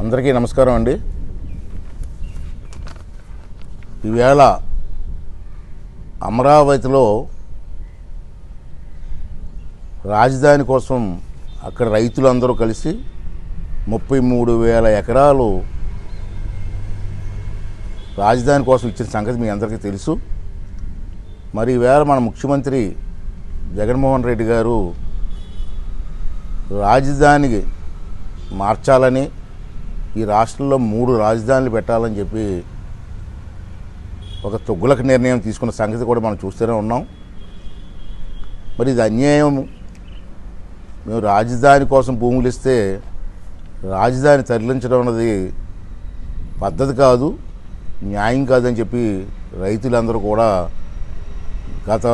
అందరికీ నమస్కారం అండి. ఈవేళ అమరావతిలో రాజధాని కోసం అక్కడ రైతులందరూ కలిసి ముప్పై మూడు వేల ఎకరాలు రాజధాని కోసం ఇచ్చిన సంగతి మీ అందరికీ తెలుసు. మరి ఈవేళ మన ముఖ్యమంత్రి జగన్మోహన్ రెడ్డి గారు రాజధానికి మార్చాలని ఈ రాష్ట్రంలో మూడు రాజధానులు పెట్టాలని చెప్పి ఒక తొగ్గులకు నిర్ణయం తీసుకున్న సంగతి కూడా మనం చూస్తూనే ఉన్నాం. మరి ఇది అన్యాయం. మేము రాజధాని కోసం భూములు ఇస్తే రాజధాని తరలించడం అన్నది పద్ధతి కాదు న్యాయం కాదని చెప్పి రైతులందరూ కూడా గత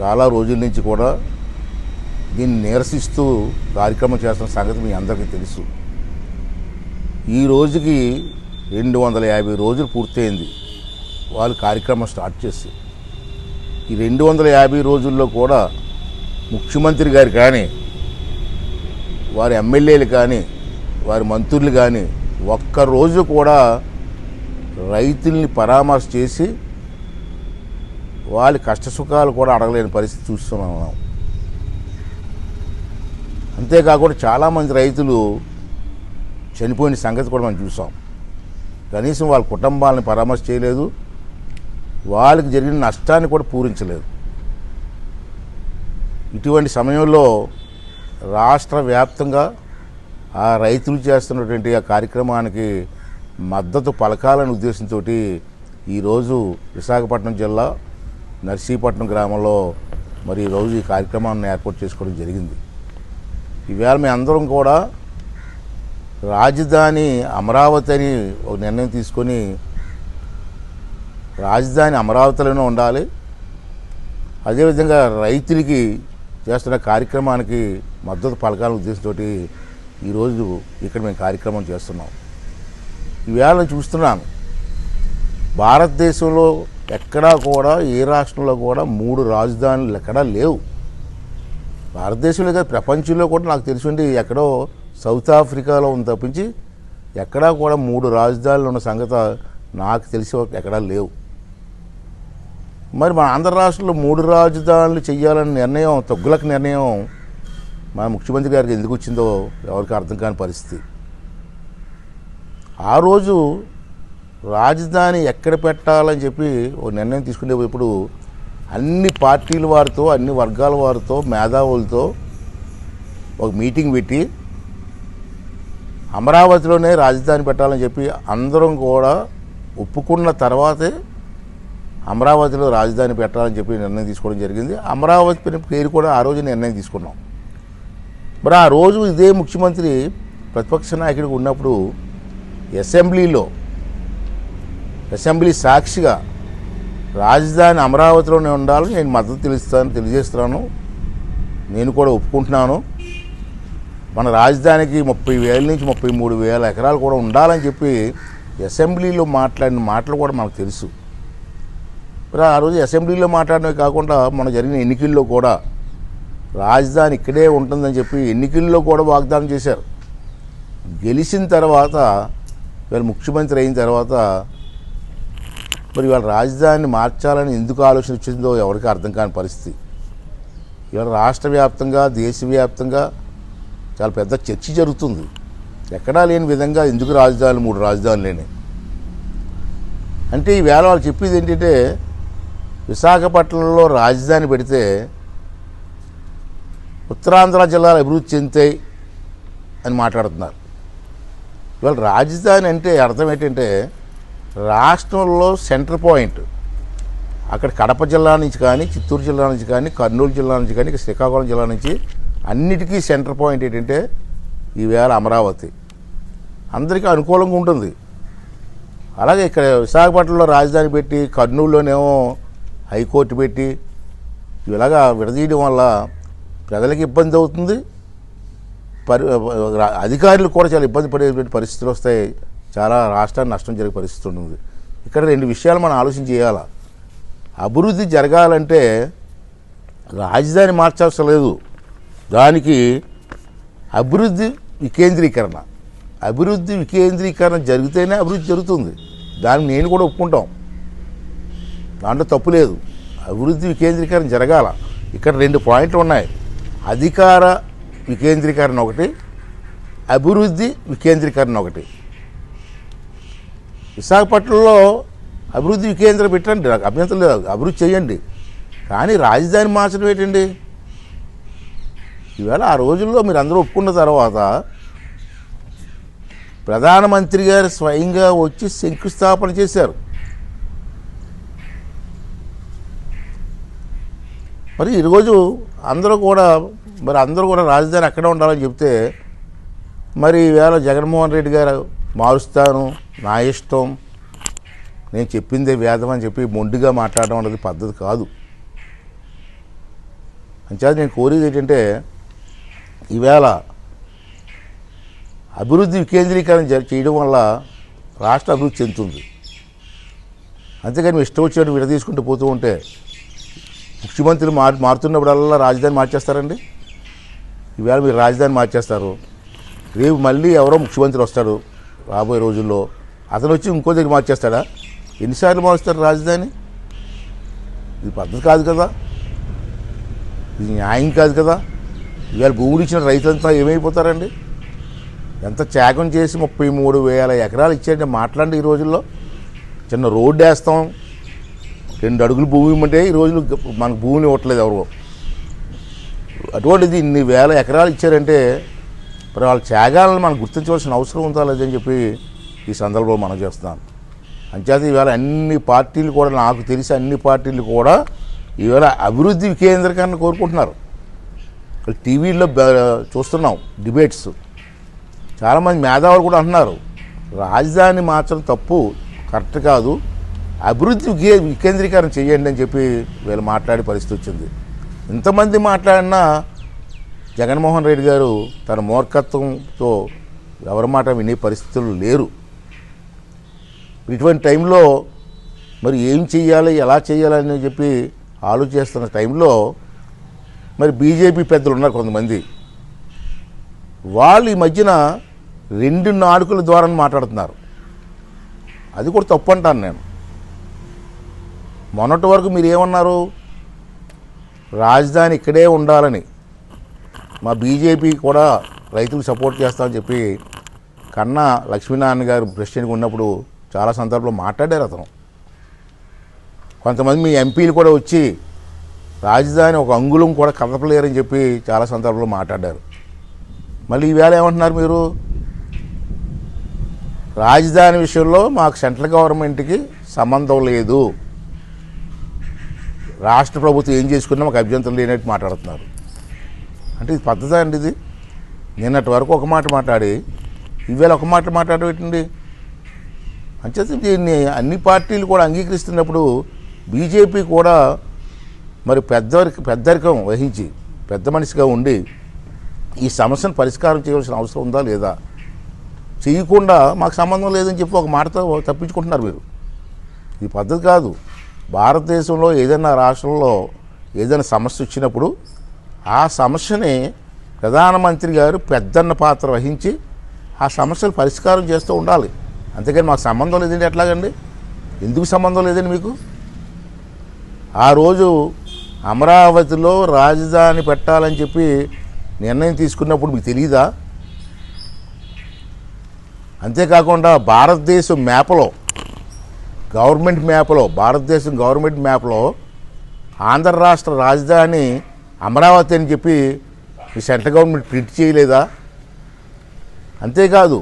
చాలా రోజుల నుంచి కూడా దీన్ని నిరసిస్తూ కార్యక్రమం చేస్తున్న సంగతి మీ అందరికీ తెలుసు. ఈ రోజుకి రెండు వందల యాభై రోజులు పూర్తయింది. వాళ్ళు కార్యక్రమం స్టార్ట్ చేసి. ఈ రెండు వందల యాభై రోజుల్లో కూడా ముఖ్యమంత్రి గారు కానీ వారి ఎమ్మెల్యేలు కానీ వారి మంత్రులు కానీ ఒక్కరోజు కూడా రైతుల్ని పరామర్శ చేసి వాళ్ళ కష్టసుఖాలు కూడా అడగలేని పరిస్థితి చూస్తున్నాం అంతేకాకుండా చాలామంది రైతులు చనిపోయిన సంగతి కూడా మనం చూసాం. కనీసం వాళ్ళ కుటుంబాలను పరామర్శ చేయలేదు. వాళ్ళకి జరిగిన నష్టాన్ని కూడా పూరించలేదు. ఇటువంటి సమయంలో రాష్ట్ర వ్యాప్తంగా ఆ రైతులు చేస్తున్నటువంటి ఆ కార్యక్రమానికి మద్దతు పలకాలని ఉద్దేశంతో ఈరోజు విశాఖపట్నం జిల్లా నర్సీపట్నం గ్రామంలో మరి ఈరోజు ఈ కార్యక్రమాన్ని ఏర్పాటు చేసుకోవడం జరిగింది. ఈవేళ మేము అందరం కూడా రాజధాని అమరావతి అని ఒక నిర్ణయం తీసుకొని రాజధాని అమరావతిలోనే ఉండాలి. అదేవిధంగా రైతులకి చేస్తున్న కార్యక్రమానికి మద్దతు పలకాల ఉద్దేశంతో ఈరోజు ఇక్కడ మేము కార్యక్రమం చేస్తున్నాం. ఈవేళ నేను చూస్తున్నాను. భారతదేశంలో ఎక్కడా కూడా ఏ రాష్ట్రంలో కూడా మూడు రాజధానులు ఎక్కడా లేవు. భారతదేశంలో కాదు ప్రపంచంలో కూడా నాకు తెలిసి ఎక్కడో సౌత్ ఆఫ్రికాలో ఉంది తప్పించి ఎక్కడా కూడా మూడు రాజధానులు ఉన్న సంగతి నాకు తెలిసి ఎక్కడా లేవు. మరి మన ఆంధ్ర రాష్ట్రంలో మూడు రాజధానులు చేయాలనే నిర్ణయం తగ్గులకు నిర్ణయం మన ముఖ్యమంత్రి గారికి ఎందుకు వచ్చిందో ఎవరికి అర్థం కాని పరిస్థితి. ఆ రోజు రాజధాని ఎక్కడ పెట్టాలని చెప్పి ఓ నిర్ణయం తీసుకునేటప్పుడు అన్ని పార్టీల వారితో అన్ని వర్గాల వారితో మేధావులతో ఒక మీటింగ్ పెట్టి అమరావతిలోనే రాజధాని పెట్టాలని చెప్పి అందరం కూడా ఒప్పుకున్న తర్వాతే అమరావతిలో రాజధాని పెట్టాలని చెప్పి నిర్ణయం తీసుకోవడం జరిగింది. అమరావతి పేరు కూడా ఆ రోజు నిర్ణయం తీసుకున్నాం. మరి ఆ రోజు ఇదే ముఖ్యమంత్రి ప్రతిపక్ష నాయకుడికి ఉన్నప్పుడు అసెంబ్లీలో అసెంబ్లీ సాక్షిగా రాజధాని అమరావతిలోనే ఉండాలని నేను మద్దతు తెలుస్తాను తెలియజేస్తున్నాను. నేను కూడా ఒప్పుకుంటున్నాను. మన రాజధానికి ముప్పై వేల నుంచి ముప్పై మూడు వేల ఎకరాలు కూడా ఉండాలని చెప్పి అసెంబ్లీలో మాట్లాడిన మాటలు కూడా మనకు తెలుసు. మరి ఆ రోజు అసెంబ్లీలో మాట్లాడినవి కాకుండా మన జరిగిన ఎన్నికల్లో కూడా రాజధాని ఇక్కడే ఉంటుందని చెప్పి ఎన్నికల్లో కూడా వాగ్దానం చేశారు. గెలిచిన తర్వాత వీళ్ళు ముఖ్యమంత్రి అయిన తర్వాత మరి వాళ్ళ రాజధానిని మార్చాలని ఎందుకు ఆలోచన వచ్చిందో ఎవరికి అర్థం కాని పరిస్థితి. ఇవాళ రాష్ట్ర వ్యాప్తంగా దేశవ్యాప్తంగా చాలా పెద్ద చర్చ జరుగుతుంది. ఎక్కడా లేని విధంగా ఎందుకు రాజధానులు మూడు రాజధానులు లేని అంటే ఈవేళ వాళ్ళు చెప్పేది ఏంటంటే విశాఖపట్నంలో రాజధాని పెడితే ఉత్తరాంధ్ర జిల్లాలు అభివృద్ధి చెందుతాయి అని మాట్లాడుతున్నారు. ఇవాళ రాజధాని అంటే అర్థం ఏంటంటే రాష్ట్రంలో సెంటర్ పాయింట్ అక్కడ కడప జిల్లా నుంచి కానీ చిత్తూరు జిల్లా నుంచి కానీ కర్నూలు జిల్లా నుంచి కానీ శ్రీకాకుళం జిల్లా నుంచి అన్నిటికీ సెంటర్ పాయింట్ ఏంటంటే ఈవేళ అమరావతి. అందరికీ అనుకూలంగా ఉంటుంది. అలాగే ఇక్కడ విశాఖపట్నంలో రాజధాని పెట్టి కర్నూలులోనేమో హైకోర్టు పెట్టి ఇలాగా విడదీయడం వల్ల ప్రజలకు ఇబ్బంది అవుతుంది. పరి అధికారులు కూడా చాలా ఇబ్బంది పడేటువంటి పరిస్థితులు వస్తాయి. చాలా రాష్ట్రాన్ని నష్టం జరిగే పరిస్థితి ఉంటుంది. ఇక్కడ రెండు విషయాలు మనం ఆలోచన చేయాలా? అభివృద్ధి జరగాలంటే రాజధాని మార్చాల్సిన లేదు. దానికి అభివృద్ధి వికేంద్రీకరణ. అభివృద్ధి వికేంద్రీకరణ జరిగితేనే అభివృద్ధి జరుగుతుంది. దాన్ని నేను కూడా ఒప్పుకుంటాం. దాంట్లో తప్పు లేదు. అభివృద్ధి వికేంద్రీకరణ జరగాల. ఇక్కడ రెండు పాయింట్లు ఉన్నాయి. అధికార వికేంద్రీకరణ ఒకటి అభివృద్ధి వికేంద్రీకరణ ఒకటి. విశాఖపట్నంలో అభివృద్ధి వికేంద్రం పెట్టండి. నాకు అభ్యంతరం లేదు. అభివృద్ధి చేయండి. కానీ రాజధాని మార్చడం ఏంటండి? ఈవేళ ఆ రోజుల్లో మీరు అందరూ ఒప్పుకున్న తర్వాత ప్రధానమంత్రి గారు స్వయంగా వచ్చి శంకుస్థాపన చేశారు. మరి ఈరోజు అందరూ కూడా మరి అందరూ కూడా రాజధాని అక్కడే ఉండాలని చెప్తే మరి ఈవేళ జగన్మోహన్ రెడ్డి గారు మారుస్తాను నా ఇష్టం నేను చెప్పిందే వేదం అని చెప్పి మొండిగా మాట్లాడడం అనేది పద్ధతి కాదు. అంచేది నేను కోరేది ఏంటంటే ఈవేళ అభివృద్ధి వికేంద్రీకరణ చేయడం వల్ల రాష్ట్ర అభివృద్ధి చెందుతుంది. అంతేగాని మీ ఇష్టం వచ్చినట్టు విడ తీసుకుంటూ పోతూ ఉంటే ముఖ్యమంత్రులు మారు మారుతున్నప్పుడల్లా రాజధాని మార్చేస్తారండి? ఈవేళ మీరు రాజధాని మార్చేస్తారు. రేపు మళ్ళీ ఎవరో ముఖ్యమంత్రి వస్తాడు రాబోయే రోజుల్లో. అతను వచ్చి ఇంకో దగ్గర మార్చేస్తాడా? ఎన్నిసార్లు మారుస్తారు రాజధాని? ఇది పద్ధతి కాదు కదా. ఇది న్యాయం కాదు కదా. ఇవాళ భూములు ఇచ్చిన రైతులంతా ఏమైపోతారండి? ఎంత త్యాగం చేసి ముప్పై మూడు వేల ఎకరాలు ఇచ్చారంటే మాట్లాడండి ఈ రోజుల్లో. చిన్న రోడ్డు వేస్తాం. రెండు అడుగులు భూమి ఇవ్వమంటే ఈ రోజులు మనకు భూమిని ఇవ్వట్లేదు ఎవరు. అటువంటిది ఇన్ని వేల ఎకరాలు ఇచ్చారంటే మరి వాళ్ళ త్యాగాలను మనం గుర్తించవలసిన అవసరం ఉందా లేదని చెప్పి ఈ సందర్భంలో మనం చేస్తున్నాను అంచేత ఈవేళ అన్ని పార్టీలు కూడా నాకు తెలిసి అన్ని పార్టీలు కూడా ఈవేళ అభివృద్ధి వికేంద్రీకరణ కోరుకుంటున్నారు. ఇక్కడ బ- చూస్తున్నాం డిబేట్స్. చాలామంది మేధావులు కూడా అంటున్నారు రాజధాని మార్చడం తప్పు కరెక్ట్ కాదు అభివృద్ధి వికేంద్రీకరణ చేయండి అని చెప్పి వీళ్ళు మాట్లాడే పరిస్థితి వచ్చింది. ఇంతమంది మాట్లాడినా జగన్మోహన్ రెడ్డి గారు తన మూర్ఖత్వంతో ఎవరి మాట వినే పరిస్థితులు లేరు. ఇటువంటి టైంలో మరి ఏం చేయాలి ఎలా చేయాలని చెప్పి ఆలోచిస్తున్న టైంలో మరి బీజేపీ పెద్దలు ఉన్నారు కొంతమంది. వాళ్ళు ఈ మధ్యన రెండు నాడుకుల ద్వారా మాట్లాడుతున్నారు. అది కూడా తప్పు అంటాను నేను. మొన్నటి వరకు మీరు ఏమన్నారు? రాజధాని ఇక్కడే ఉండాలని. మా బీజేపీ కూడా రైతులకు సపోర్ట్ చేస్తామని చెప్పి కన్నా లక్ష్మీనారాయణ గారు ప్రెసిడెంట్గా ఉన్నప్పుడు చాలా సందర్భంలో మాట్లాడారు అతను. కొంతమంది మీ ఎంపీలు కూడా వచ్చి రాజధాని ఒక అంగుళం కూడా కదపలేరని చెప్పి చాలా సందర్భంలో మాట్లాడారు. మళ్ళీ ఈవేళ ఏమంటున్నారు మీరు? రాజధాని విషయంలో మాకు సెంట్రల్ గవర్నమెంట్కి సంబంధం లేదు. రాష్ట్ర ప్రభుత్వం ఏం చేసుకున్నా మాకు అభ్యంతరం లేనట్టు మాట్లాడుతున్నారు. అంటే ఇది పద్ధతి అండి ఇది? నిన్నటి వరకు ఒక మాట మాట్లాడి ఈవేళ ఒక మాట మాట్లాడబెట్టండి అంచేత దీన్ని అన్ని పార్టీలు కూడా అంగీకరిస్తున్నప్పుడు బీజేపీ కూడా మరి పెద్దరికి పెద్దరికం వహించి పెద్ద మనిషిగా ఉండి ఈ సమస్యను పరిష్కారం చేయవలసిన అవసరం ఉందా లేదా? చేయకుండా మాకు సంబంధం లేదని చెప్పి ఒక మాటతో తప్పించుకుంటున్నారు మీరు. ఈ పద్ధతి కాదు. భారతదేశంలో ఏదైనా రాష్ట్రంలో ఏదైనా సమస్య వచ్చినప్పుడు ఆ సమస్యని ప్రధానమంత్రి గారు పెద్దన్న పాత్ర వహించి ఆ సమస్యలు పరిష్కారం చేస్తూ ఉండాలి. అంతేకాని మాకు సంబంధం లేదండి ఎట్లాగండి? ఎందుకు సంబంధం లేదండి మీకు? ఆ రోజు అమరావతిలో రాజధాని పెట్టాలని చెప్పి నిర్ణయం తీసుకున్నప్పుడు మీకు తెలియదా అంతేకాకుండా భారతదేశం మ్యాప్లో గవర్నమెంట్ మ్యాప్లో భారతదేశం గవర్నమెంట్ మ్యాప్లో ఆంధ్ర రాష్ట్ర రాజధాని అమరావతి అని చెప్పి ఈ సెంట్రల్ గవర్నమెంట్ ప్రింట్ చేయలేదా? అంతేకాదు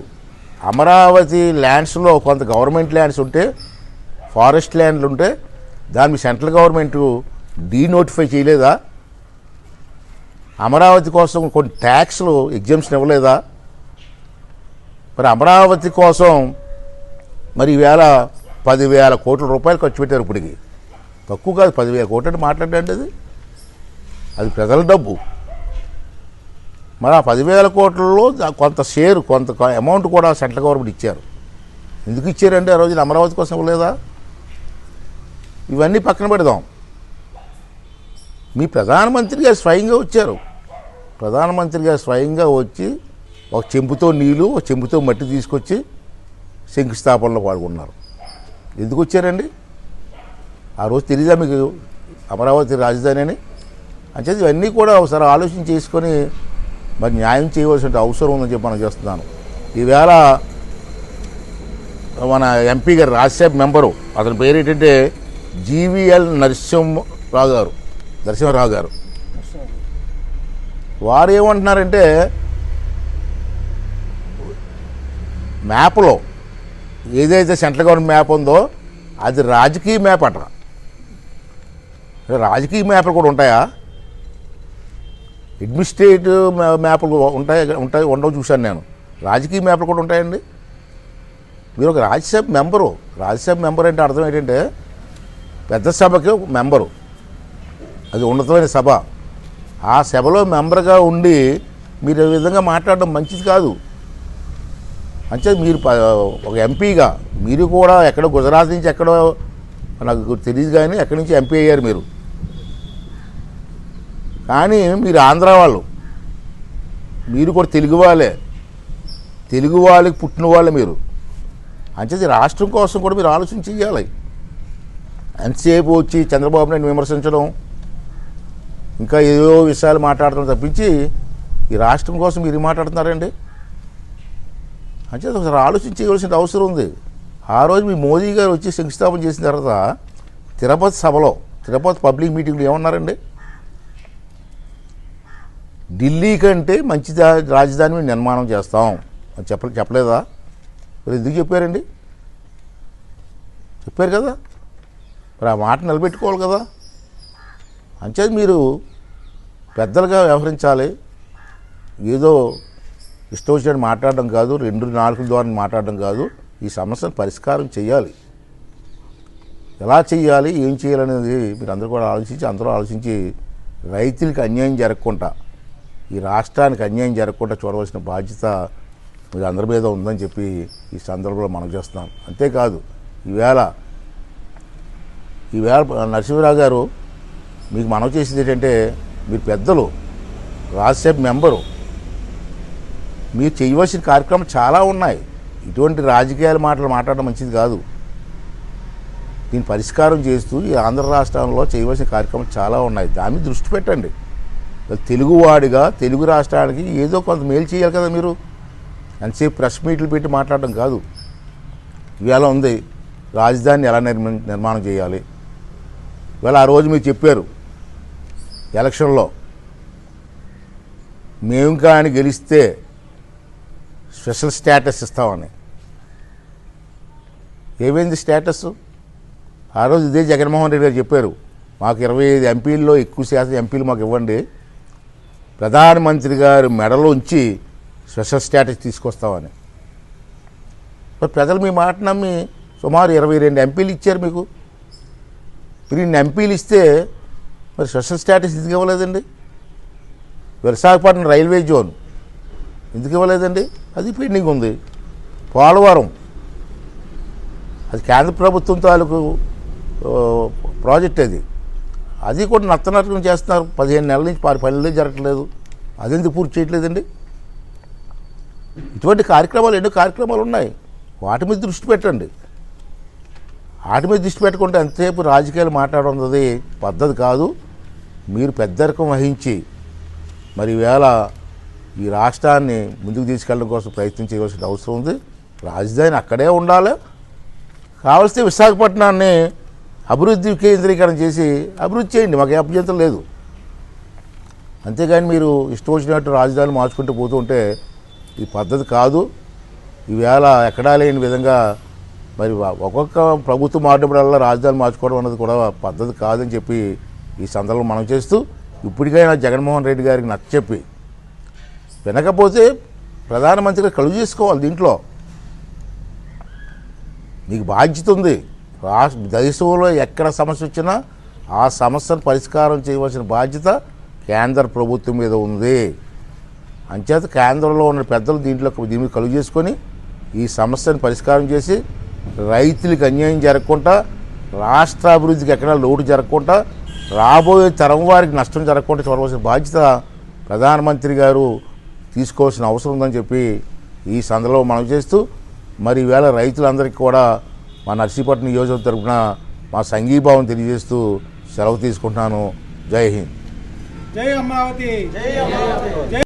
అమరావతి ల్యాండ్స్లో కొంత గవర్నమెంట్ ల్యాండ్స్ ఉంటే ఫారెస్ట్ ల్యాండ్లు ఉంటే దాన్ని సెంట్రల్ గవర్నమెంట్ డీనోటిఫై చేయలేదా? అమరావతి కోసం కొన్ని ట్యాక్స్లు ఎగ్జామ్షన్ ఇవ్వలేదా? మరి అమరావతి కోసం మరి ఈవేళ పదివేల కోట్ల రూపాయలు ఖర్చు పెట్టారు ఇప్పటికి. తక్కువ కాదు పదివేల కోట్లు అంటే మాట్లాడండి అది. అది ప్రజల డబ్బు. మరి ఆ పదివేల కోట్లలో కొంత షేర్ కొంత అమౌంట్ కూడా సెంట్రల్ గవర్నమెంట్ ఇచ్చారు. ఎందుకు ఇచ్చారంటే ఆ రోజున అమరావతి కోసం ఇవ్వలేదా? ఇవన్నీ పక్కన పెడదాం. మీ ప్రధానమంత్రి గారు స్వయంగా వచ్చారు. ప్రధానమంత్రి గారు స్వయంగా వచ్చి ఒక చెంపుతో నీళ్ళు ఒక చెంపుతో మట్టి తీసుకొచ్చి శంకుస్థాపనలో పాల్గొన్నారు. ఎందుకు వచ్చారండి? ఆ రోజు తెలియదా మీకు అమరావతి రాజధాని అని? అంచేది ఇవన్నీ కూడా ఒకసారి ఆలోచన చేసుకొని మరి న్యాయం చేయవలసిన అవసరం ఉందని చెప్పి మనం చేస్తున్నాను. ఈవేళ మన ఎంపీ గారు రాజ్యసభ మెంబరు అతని పేరు ఏంటంటే జీవీఎల్ నరసింహరావు గారు. నరసింహరావు గారు. వారు ఏమంటున్నారంటే మ్యాప్లో ఏదైతే సెంట్రల్ గవర్నమెంట్ మ్యాప్ ఉందో అది రాజకీయ మ్యాప్ అట. రాజకీయ మ్యాప్లు కూడా ఉంటాయా? అడ్మినిస్ట్రేటివ్ మ్యా- మ్యాప్లు ఉంటాయి? ఉంటాయి ఉండవు చూశాను నేను. రాజకీయ మ్యాప్లు కూడా ఉంటాయండి. మీరు ఒక రాజ్యసభ మెంబరు. రాజ్యసభ మెంబర్ అంటే అర్థం ఏంటంటే పెద్ద సభకి ఒక మెంబరు. అది ఉన్నతమైన సభ. ఆ సభలో మెంబర్గా ఉండి మీరు ఈ విధంగా మాట్లాడడం మంచిది కాదు. అంటే మీరు ఒక ఎంపీగా మీరు కూడా ఎక్కడో గుజరాత్ నుంచి ఎక్కడో నాకు తెలియదు కానీ ఎక్కడి నుంచి ఎంపీ అయ్యారు మీరు. కానీ మీరు ఆంధ్ర వాళ్ళు. మీరు కూడా తెలుగు వాళ్ళే. తెలుగు వాళ్ళకి పుట్టిన వాళ్ళే మీరు. అంచేది రాష్ట్రం కోసం కూడా మీరు ఆలోచన చెయ్యాలి. ఎంతసేపు వచ్చి చంద్రబాబు నాయుడు విమర్శించడం ఇంకా ఏదో విషయాలు మాట్లాడటం తప్పించి ఈ రాష్ట్రం కోసం మీరు మాట్లాడుతున్నారండి? అంటే ఒకసారి ఆలోచించవలసిన అవసరం ఉంది. ఆ రోజు మీ మోదీ గారు వచ్చి శంకుస్థాపన చేసిన తర్వాత తిరుపతి సభలో తిరుపతి పబ్లిక్ మీటింగ్లో ఏమన్నారండి? ఢిల్లీ కంటే మంచి దా- రాజధాని మేము నిర్మాణం చేస్తాం. అని చెప్ప చెప్పలేదా? మరి ఎందుకు చెప్పారండి? చెప్పారు కదా. మరి ఆ మాట నిలబెట్టుకోవాలి కదా. అంచేది మీరు పెద్దలుగా వ్యవహరించాలి. ఏదో ఇష్టం వచ్చినట్టు మాట్లాడడం కాదు రెండు నాలుగు ద్వారా మాట్లాడడం కాదు ఈ సమస్యను పరిష్కారం చేయాలి ఎలా చేయాలి ఏం చేయాలనేది మీరు అందరూ కూడా ఆలోచించి అందరూ ఆలోచించి రైతులకి అన్యాయం జరగకుండా ఈ రాష్ట్రానికి అన్యాయం జరగకుండా చూడవలసిన బాధ్యత మీరు అందరి మీద ఉందని చెప్పి ఈ సందర్భంలో మనం చేస్తున్నాం. అంతేకాదు ఈవేళ ఈవేళ నరసింహరావు గారు మీకు మనం చేసింది ఏంటంటే మీరు పెద్దలు రాజ్యసభ మెంబరు మీరు చేయవలసిన కార్యక్రమం చాలా ఉన్నాయి. ఇటువంటి రాజకీయాల మాటలు మాట్లాడడం మంచిది కాదు. దీన్ని పరిష్కారం చేస్తూ ఈ ఆంధ్ర రాష్ట్రంలో చేయవలసిన కార్యక్రమం చాలా ఉన్నాయి. దాని మీద దృష్టి పెట్టండి. తెలుగువాడిగా తెలుగు రాష్ట్రానికి ఏదో కొంత మేలు చేయాలి కదా మీరు. ఎంతసేపు ప్రెస్ మీట్లు పెట్టి మాట్లాడడం కాదు. ఇవాళ ఉంది. రాజధాని ఎలా నిర్మ నిర్మాణం చేయాలి? ఇవాళ ఆ రోజు మీరు చెప్పారు. ఎలక్షన్లో. మేము కానీ గెలిస్తే స్పెషల్ స్టేటస్ ఇస్తామని. ఏమైంది స్టేటస్ ఆ రోజు ఇదే జగన్మోహన్ రెడ్డి గారు చెప్పారు మాకు ఇరవై ఐదు ఎంపీల్లో ఎక్కువ శాతం ఎంపీలు మాకు ఇవ్వండి. ప్రధానమంత్రి గారు మెడలో ఉంచి స్పెషల్ స్టేటస్ తీసుకొస్తామని. ప్రజలు మీ మాట నమ్మి సుమారు ఇరవై రెండు ఎంపీలు ఇచ్చారు మీకు. మీరు ఇన్ని ఎంపీలు ఇస్తే మరి స్పెషల్ స్టేటస్ ఎందుకు ఇవ్వలేదండి? విశాఖపట్నం రైల్వే జోన్ ఎందుకు ఇవ్వలేదండి? అది పెండింగ్ ఉంది. పోలవరం అది కేంద్ర ప్రభుత్వం తాలూకు ప్రాజెక్ట్ అది. అది కూడా నత్తనరకం చేస్తున్నారు. పదిహేను నెలల నుంచి పది పనులే జరగట్లేదు. ఎందుకు పూర్తి చేయట్లేదండి? ఇటువంటి కార్యక్రమాలు ఎన్నో కార్యక్రమాలు ఉన్నాయి. వాటి మీద దృష్టి పెట్టండి. వాటి మీద దృష్టి పెట్టకుండా ఎంతసేపు రాజకీయాలు మాట్లాడుతుంది పద్ధతి కాదు. మీరు పెద్దరకం వహించి మరి ఈవేళ ఈ రాష్ట్రాన్ని ముందుకు తీసుకెళ్ళడం కోసం ప్రయత్నం చేయవలసిన అవసరం ఉంది. రాజధాని అక్కడే ఉండాలి. కావలిస్తే విశాఖపట్నాన్ని అభివృద్ధి కేంద్రీకరణ చేసి అభివృద్ధి చేయండి. మాకు అభ్యంతరం లేదు. అంతేగాని మీరు ఇష్టం వచ్చినట్టు రాజధాని మార్చుకుంటూ పోతుంటే ఈ పద్ధతి కాదు. ఈవేళ ఎక్కడా లేని విధంగా మరి ఒక్కొక్క ప్రభుత్వం మారినప్పుడల్లా రాజధాని మార్చుకోవడం అన్నది కూడా పద్ధతి కాదని చెప్పి ఈ సందర్భంలో మనం చేస్తూ ఇప్పటికైనా జగన్మోహన్ రెడ్డి గారికి నచ్చచెప్పి వినకపోతే ప్రధానమంత్రిగా కలుగు చేసుకోవాలి దీంట్లో. నీకు బాధ్యత ఉంది. రాష్ట్ర దేశంలో ఎక్కడ సమస్య వచ్చినా ఆ సమస్యను పరిష్కారం చేయవలసిన బాధ్యత కేంద్ర ప్రభుత్వం మీద ఉంది. అంచేత కేంద్రంలో ఉన్న పెద్దలు దీంట్లో దీని మీద కలుగు చేసుకొని ఈ సమస్యను పరిష్కారం చేసి రైతులకు అన్యాయం జరగకుండా రాష్ట్ర అభివృద్ధికి ఎక్కడ లోటు జరగకుండా రాబోయే తరం వారికి నష్టం జరగకుండా చూడవలసిన బాధ్యత ప్రధానమంత్రి గారు తీసుకోవాల్సిన అవసరం ఉందని చెప్పి ఈ సందర్భంలో మనం చేస్తూ మరి ఈవేళ రైతులందరికీ కూడా మా నర్సీపట్నం నియోజకవర్గం తరఫున మా సంఘీభావం తెలియజేస్తూ సెలవు తీసుకుంటున్నాను. జై హింద్. జై అమరావతి. జై